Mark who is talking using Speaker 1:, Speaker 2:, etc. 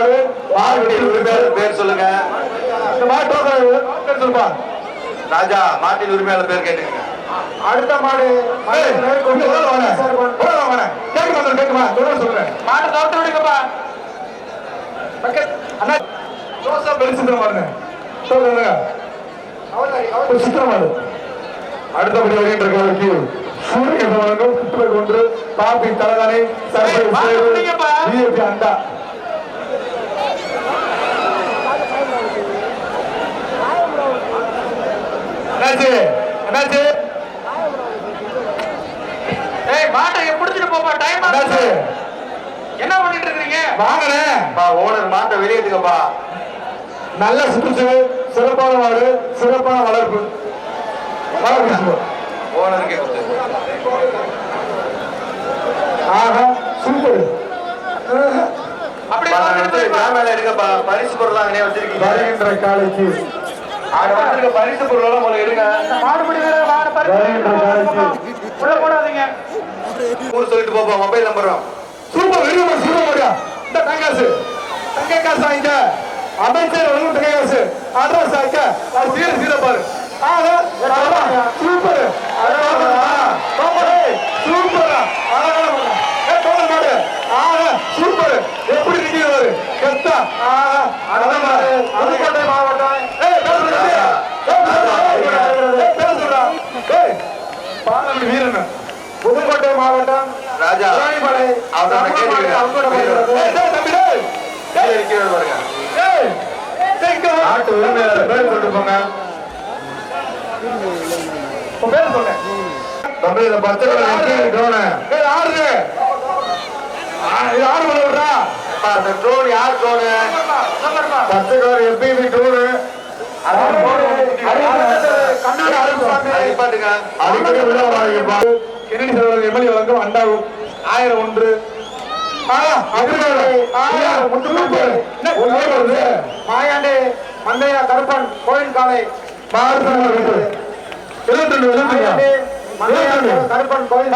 Speaker 1: வெட்டி
Speaker 2: உரிமையாளர் பேர் சொல்லுங்க.
Speaker 1: சொல்லுப்பா.
Speaker 2: ராஜா மாட்டின் உரிமையாளர் பேர் கேட்டுங்க
Speaker 1: அடுத்த மாடு கேக்குமா தொடர்ந்து சொல்றேன்
Speaker 3: மாட்டை தவிர்த்து விடுங்கப்பா.
Speaker 1: அண்ணா பாருங்க சொல்லுங்க அடுத்தபடி வருகின்ற சூரிய கொன்று பாப்பி அண்டா.
Speaker 3: ஏய் மாட்டை பிடிச்சிட்டு போப்பா டைம்
Speaker 1: என்னாச்சு?
Speaker 3: என்ன பண்ணிட்டு இருக்கீங்க
Speaker 1: வாங்கினேன்
Speaker 2: பா ஓனர் மாட்டை வெளியேற்றுங்கப்பா
Speaker 1: நல்ல சுற்றுச்சூழல் சிறப்பான மாடு சிறப்பான வளர்ப்பு. வளர்ப்பு.
Speaker 2: ஓனருக்கே
Speaker 1: ஆஹா சூப்பர்.
Speaker 2: கேமரால பரிசு பொருள் அங்கனே வச்சிருக்கீங்க.
Speaker 1: வருகின்ற காலைக்கு
Speaker 2: பரிசு பொருள் எல்லாம்
Speaker 1: காலைக்கு
Speaker 3: பறிச்சு உள்ள போடாதீங்க.
Speaker 2: ஊர் சொல்லிட்டு போப்பா மொபைல் நம்பரும்
Speaker 1: சூப்பர் வெளியே சூப்பர் இந்த தங்காசு தங்க காசு வாங்கிக்க அமைச்சர் வந்து தங்க காசு. அட்ரஸ் அது சீர சீர பாரு. சூப்பர் சூப்பர் மாடு ஆஹா சூப்பர் எப்படி நிக்கிறாரு கெத்தா ஆஹா அதான் மாடு புதுக்கோட்டை மாவட்டம் ஏய் பேசுடா ஏய் பேசுடா ஏய் பாலமி வீரன். புதுக்கோட்டை மாவட்டம்
Speaker 2: ராஜா
Speaker 1: தம்பி, டேய்.
Speaker 2: கீழே இருக்கிறது பாருங்க. நாட்டு உரிமையாளர். பேர் சொல்லிட்டு போங்க.
Speaker 1: பேர் சொல்லு.
Speaker 2: தம்பி இந்த பச்சை கலர் எப்படி ட்ரோனு
Speaker 1: ஏய், ஆடுது. ஆ, இது ஆடு பண்ண விடுறா.
Speaker 2: அந்த ட்ரோன் யார் ட்ரோனு எப்படி ட்ரோனு நிப்பாட்டுங்க
Speaker 1: அடிக்கடி வராதீங்கப்பா. கென்னடி செல்வராஜ் எம்எல்ஏ வழங்கும் அண்டாவும் ஆயிரம் ஒன்று?
Speaker 3: மாயாண்டி மந்தையா கருப்பன் கோயில் காலை கருப்பன் கோயில்